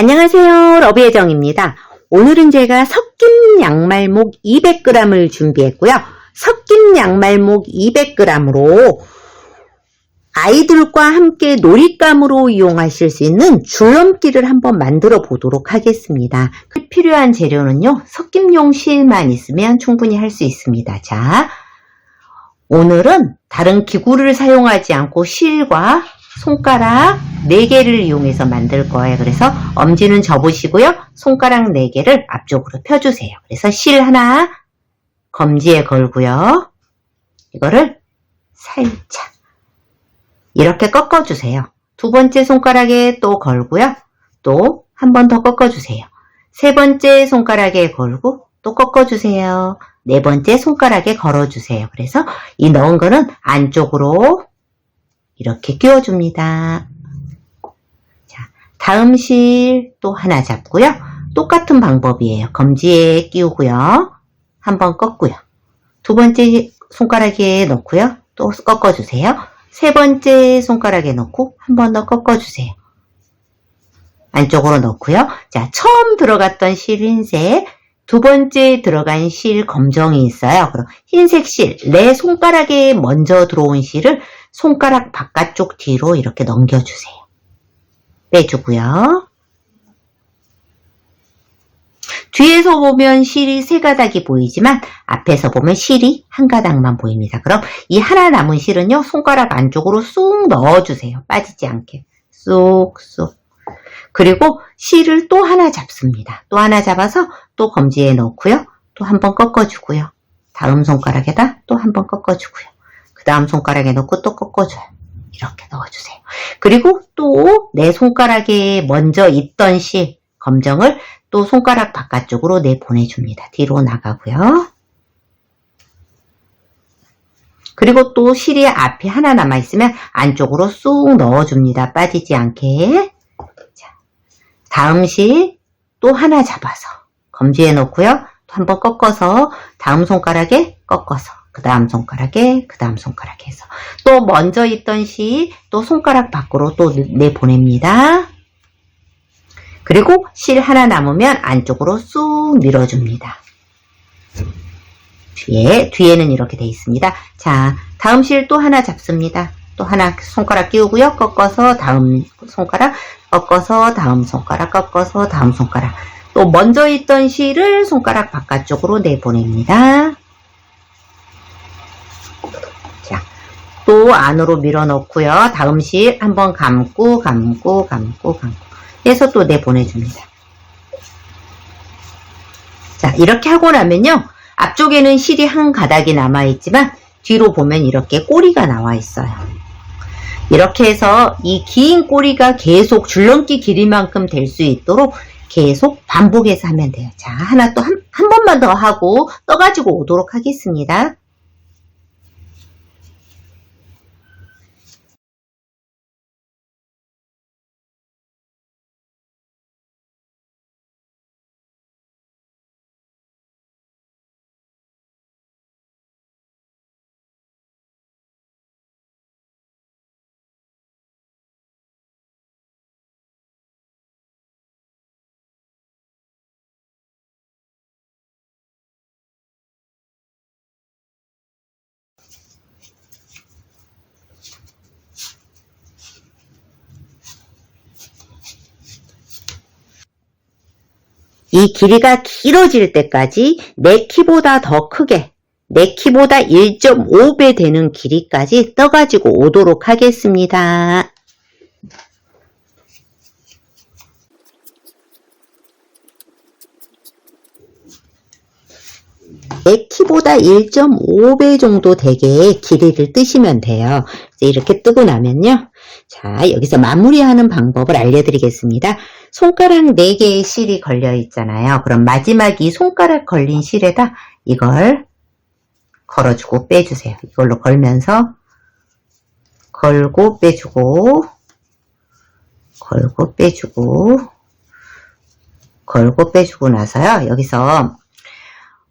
안녕하세요. 러비애정입니다. 오늘은 제가 섞인 양말목 200g을 준비했고요. 섞인 양말목 200g으로 아이들과 함께 놀잇감으로 이용하실 수 있는 줄넘기를 한번 만들어 보도록 하겠습니다. 그 필요한 재료는요. 섞임용 실만 있으면 충분히 할 수 있습니다. 자, 오늘은 다른 기구를 사용하지 않고 실과 손가락 4개를 이용해서 만들 거예요. 그래서 엄지는 접으시고요. 손가락 4개를 앞쪽으로 펴주세요. 그래서 실 하나 검지에 걸고요. 이거를 살짝 이렇게 꺾어주세요. 두 번째 손가락에 또 걸고요. 또 한 번 더 꺾어주세요. 세 번째 손가락에 걸고 또 꺾어주세요. 네 번째 손가락에 걸어주세요. 그래서 이 넣은 거는 안쪽으로 이렇게 끼워줍니다. 자, 다음 실 또 하나 잡고요. 똑같은 방법이에요. 검지에 끼우고요. 한번 꺾고요. 두 번째 손가락에 넣고요. 또 꺾어주세요. 세 번째 손가락에 넣고 한 번 더 꺾어주세요. 안쪽으로 넣고요. 자, 처음 들어갔던 실 흰색, 두 번째 들어간 실 검정이 있어요. 그럼 흰색 실, 내 손가락에 먼저 들어온 실을 손가락 바깥쪽 뒤로 이렇게 넘겨주세요. 빼주고요. 뒤에서 보면 실이 세 가닥이 보이지만 앞에서 보면 실이 한 가닥만 보입니다. 그럼 이 하나 남은 실은요. 손가락 안쪽으로 쑥 넣어주세요. 빠지지 않게. 쑥쑥. 그리고 실을 또 하나 잡습니다. 또 하나 잡아서 또 검지에 넣고요. 또 한 번 꺾어주고요. 다음 손가락에다 또 한 번 꺾어주고요. 그 다음 손가락에 넣고 또 꺾어줘요. 이렇게 넣어주세요. 그리고 또 내 손가락에 먼저 있던 실, 검정을 또 손가락 바깥쪽으로 내보내줍니다. 뒤로 나가고요. 그리고 또 실이 앞에 하나 남아있으면 안쪽으로 쑥 넣어줍니다. 빠지지 않게. 자, 다음 실 또 하나 잡아서 검지에 놓고요. 또 한번 꺾어서 다음 손가락에 꺾어서 그 다음 손가락에 그 다음 손가락에 해서 또 먼저 있던 실또 손가락 밖으로 또 내보냅니다. 그리고 실 하나 남으면 안쪽으로 쑥 밀어줍니다. 뒤에, 뒤에는 이렇게 돼 있습니다. 자, 다음 실 또 하나 잡습니다. 또 하나 손가락 끼우고요. 꺾어서 다음 손가락, 꺾어서 다음 손가락, 꺾어서 다음 손가락. 또 먼저 있던 실을 손가락 바깥쪽으로 내보냅니다. 자, 또 안으로 밀어 넣고요. 다음 실 한번 감고, 감고, 감고, 감고. 해서 또 내보내줍니다. 자, 이렇게 하고 나면요. 앞쪽에는 실이 한 가닥이 남아있지만 뒤로 보면 이렇게 꼬리가 나와 있어요. 이렇게 해서 이 긴 꼬리가 계속 줄넘기 길이만큼 될 수 있도록 계속 반복해서 하면 돼요. 자, 하나 또 한, 한 번만 더 하고 떠가지고 오도록 하겠습니다. 이 길이가 길어질 때까지 내 키보다 더 크게 내 키보다 1.5배 되는 길이까지 떠가지고 오도록 하겠습니다. 내 키보다 1.5배 정도 되게 길이를 뜨시면 돼요. 이렇게 뜨고 나면요. 자, 여기서 마무리하는 방법을 알려드리겠습니다. 손가락 4개의 실이 걸려 있잖아요. 그럼 마지막 이 손가락 걸린 실에다 이걸 걸어주고 빼주세요. 이걸로 걸면서 걸고 빼주고 걸고 빼주고 걸고 빼주고 나서요. 여기서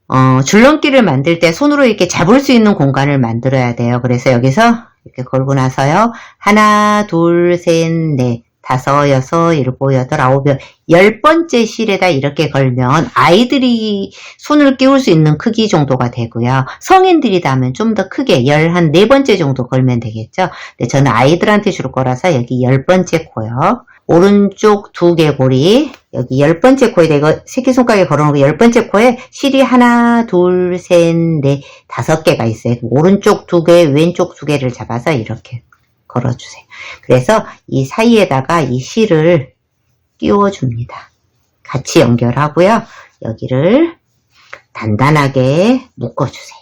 어, 줄넘기를 만들 때 손으로 이렇게 잡을 수 있는 공간을 만들어야 돼요. 그래서 여기서 이렇게 걸고 나서요. 하나, 둘, 셋, 넷. 다섯, 여섯, 일곱, 여덟, 아홉, 열, 열 번째 실에다 이렇게 걸면 아이들이 손을 끼울 수 있는 크기 정도가 되고요. 성인들이다 하면 좀 더 크게 열 한 네 번째 정도 걸면 되겠죠. 근데 저는 아이들한테 줄 거라서 여기 열 번째 코요. 오른쪽 두 개골이 여기 열 번째 코에다 이거 새끼손가락에 걸어놓은 거열 번째 코에 실이 하나, 둘, 셋, 넷, 다섯 개가 있어요. 오른쪽 두 개, 왼쪽 두 개를 잡아서 이렇게 걸어주세요. 그래서 이 사이에다가 이 실을 끼워줍니다. 같이 연결하고요. 여기를 단단하게 묶어주세요.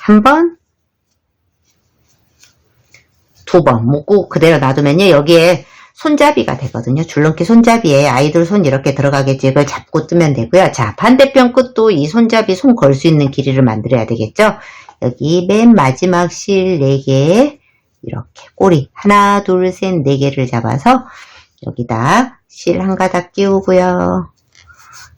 한 번, 두 번 묶고 그대로 놔두면요. 여기에 손잡이가 되거든요. 줄넘기 손잡이에 아이들 손 이렇게 들어가겠지. 이걸 잡고 뜨면 되고요. 자, 반대편 끝도 이 손잡이 손 걸 수 있는 길이를 만들어야 되겠죠. 여기 맨 마지막 실 4개 이렇게 꼬리 하나, 둘, 셋, 네 개를 잡아서 여기다 실 한 가닥 끼우고요.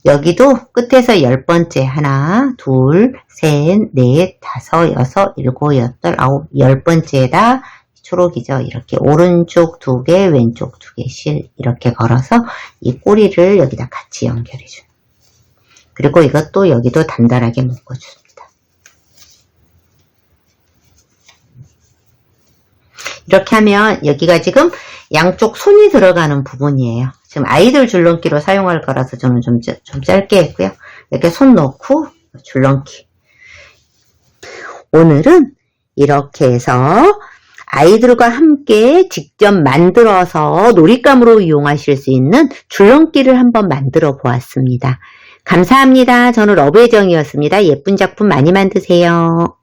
여기도 끝에서 열 번째 하나, 둘, 셋, 넷, 다섯, 여섯, 일곱, 여덟, 아홉, 열 번째에다 초록이죠. 이렇게 오른쪽 두 개, 왼쪽 두개실 이렇게 걸어서 이 꼬리를 여기다 같이 연결해 줍니다. 그리고 이것도 여기도 단단하게 묶어 줍니다. 이렇게 하면 여기가 지금 양쪽 손이 들어가는 부분이에요. 지금 아이들 줄넘기로 사용할 거라서 저는 좀, 짜- 좀 짧게 했고요. 이렇게 손 넣고 줄넘기. 오늘은 이렇게 해서 아이들과 함께 직접 만들어서 놀잇감으로 이용하실 수 있는 줄넘기를 한번 만들어 보았습니다. 감사합니다. 저는 러브의정이었습니다. 예쁜 작품 많이 만드세요.